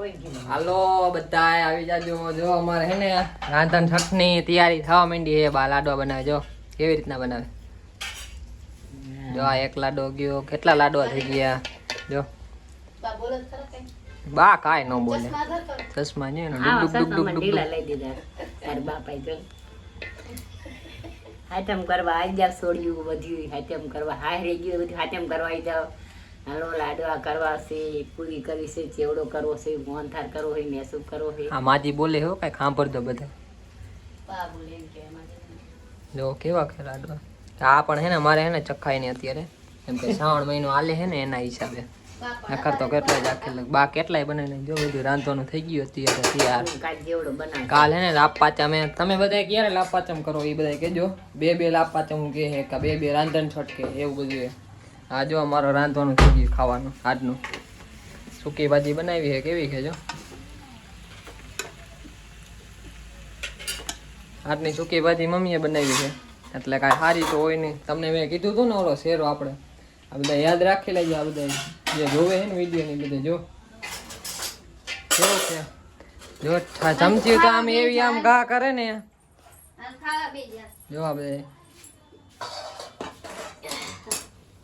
હાલો બધા આવી જાજો જો અમારે હે ને રાંધણ છઠની તૈયારી થવા માંડી છે બા લાડવા બનાવે જો કેવી રીતના બનાવે જો આ એક લાડો ગયો કેટલા લાડવા થઈ ગયા જો બા કાય ન બોલે ચશ્મા ને ડુક ડુક ડુક ડુક. લઈ દીધા જો કરવા આઈ જાવ સોડિયું બધું હાથમ કરવા હાય રહી ગયું બધું હાથમ કરવા આઈ જાવ હાલો લાડવા કરવા છે પૂરી કરી છે ચેવડો કરવો છે મોહનથાર કરવો છે મેસૂબ કરવો છે. આ માજી બોલે હો કાંઈ સાંભળતો બધા. બા બોલે કે એમાં જો કેવા કે લાડવા? આ પણ હે ને મારે હે ને ચખાય ને અત્યારે. એમ કે શ્રાવણ મહિનો હાલે હે ને એના હિસાબે. નખર તો કેટલાય રાખેલ બા કેટલાય બનાવીને જો બધું રાંધવાનું થઈ ગયું અત્યારે તૈયાર કાલ હે ને લાભ પાચમ હે. તમે બધા ક્યારે લાભ પાચમ કરો એ બધા કહેજો બે બે લાભ પાચમ કે હે કે બે બે રાંધણ છટકે એવું બધું આ જો અમારો રાંધવાનું થઈ ગયું ખાવાનું આજનું. સૂકી ભાજી બનાવી છે કેવી છે જો? આજની સૂકી ભાજી મમ્મીએ બનાવી છે. એટલે કાંઈ સારી તો હોય નહીં. તમને મેં કીધું હતું ને ઓલો શેરો આપણે. આ બધા યાદ રાખી લેજો આ બધા જે જોવે છે ને વીડિયો ની બધા જો. કેવું છે. જો ચમચી તો આમ એવી આમ ઘા કરે ને. જો આ બધા.